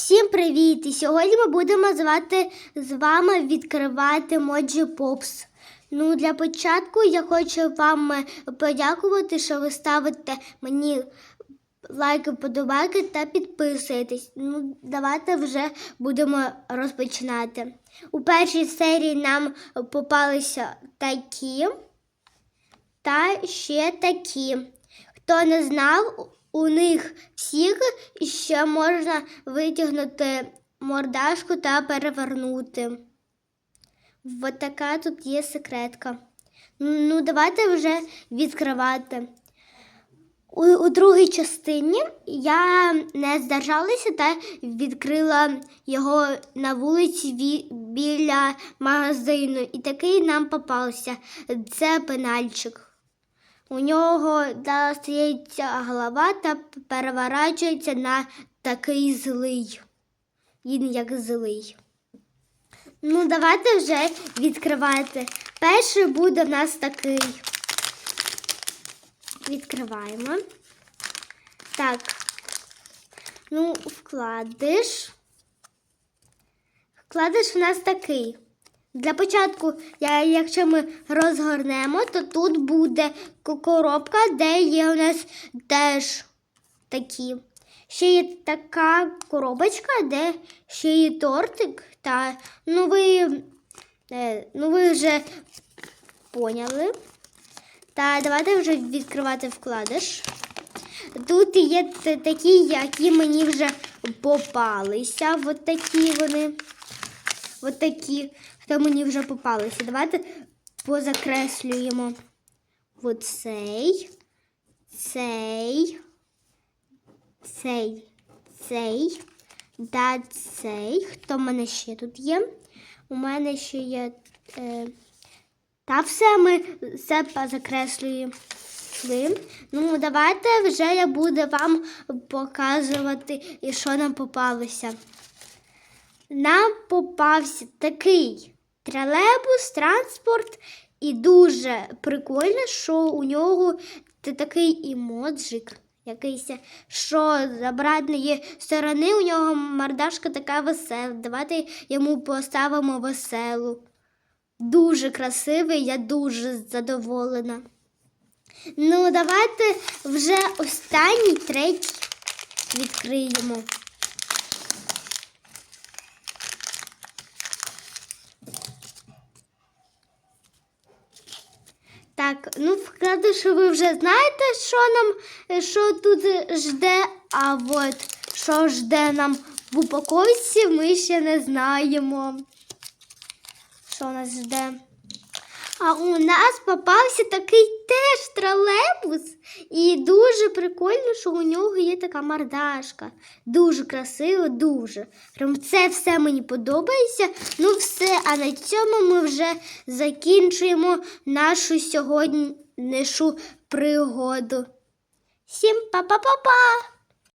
Всім привіт! І сьогодні ми будемо звати з вами відкривати Моджі Попс. Ну, для початку я хочу вам е, подякувати, що ви ставите мені лайки, подобайки та підписуєтесь. Ну, давайте вже будемо розпочинати. У першій серії нам попалися такі та ще такі. Хто не знав, у них всіх ще можна витягнути мордашку та перевернути. Ось така тут є секретка. Ну, давайте вже відкривати. У, у другій частині я не здержалася та відкрила його на вулиці ві- біля магазину. І такий нам попався. Це пенальчик. У нього да, стається голова та переворачується на такий злий. Він як злий. Ну, давайте вже відкривати. Перший буде в нас такий. Відкриваємо. Так. Ну, вкладиш. Вкладиш в нас такий. Для початку, якщо ми розгорнемо, то тут буде коробка, де є у нас теж такі. Ще є така коробочка, де ще є тортик. Та, ну, ви, е, ну, ви вже поняли. Та давайте вже відкривати вкладиш. Тут є такі, які мені вже попалися. От такі вони. От такі, хто мені вже попалися. Давайте позакреслюємо. От цей, цей, цей, цей, та цей. Хто в мене ще тут є? У мене ще є. Е, та все ми все позакреслюємо. Ну, давайте вже я буду вам показувати, що нам попалося. Нам попався такий тролейбус, транспорт, і дуже прикольно, що у нього такий емоджик якийсь, що з обратної сторони у нього мордашка така весела. Давайте йому поставимо веселу. Дуже красивий, я дуже задоволена. Ну, давайте вже останній третій відкриємо. Так, ну вкладу, що ви вже знаєте, що нам що тут жде, а от що жде нам в упаковці, ми ще не знаємо. Що нас жде? А у нас попався такий теж тролейбус. І дуже прикольно, що у нього є така мордашка. Дуже красиво, дуже. Це все мені подобається. Ну, все, а на цьому ми вже закінчуємо нашу сьогоднішню пригоду. Всім па-па-па-па!